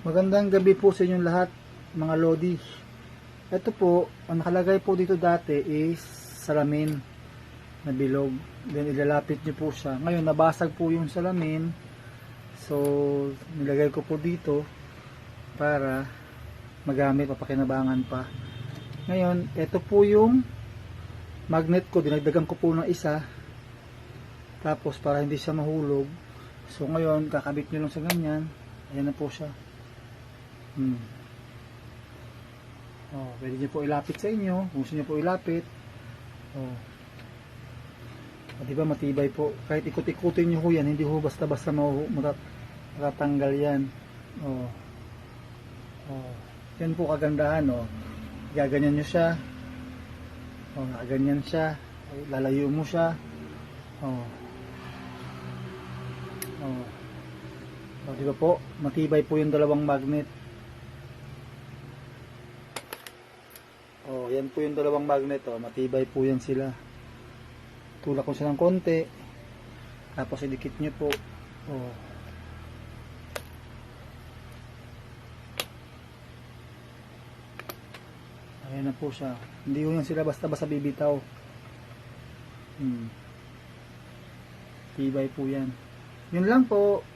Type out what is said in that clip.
Magandang gabi po sa inyong lahat, mga Lodi. Ito po, ang nakalagay po dito dati is salamin na bilog. Then ilalapit nyo po siya. Ngayon, nabasag po yung salamin. So, nilagay ko po dito para magamit, papakinabangan pa. Ngayon, ito po yung magnet ko. Dinagdagan ko po ng isa. Tapos, para hindi siya mahulog. So, ngayon, kakabit nyo lang sa ganyan. Ayan na po siya. Hmm. Oh, pwede niyo po ilapit sa inyo. Kung gusto niyo po ilapit. Oh. O, di ba matibay po. Kahit ikot-ikutin niyo ho yan, hindi ho basta-basta matatanggal yan. Oh. Oh. Yan po kagandahan, oh. Gaganyan niyo siya. Oh, nakaganyan siya. Ay, Lalayo mo siya. Oh. Oh. O, di ba po? Matibay po yung dalawang magnet. O, yan po yung dalawang magnet. O, matibay po yan sila. Tulak ko siya ng konti. Tapos idikit nyo po. O. Ayan na po siya. Hindi ko sila basta-basta bibitaw. Hmm. Tibay po yan. Yun lang po.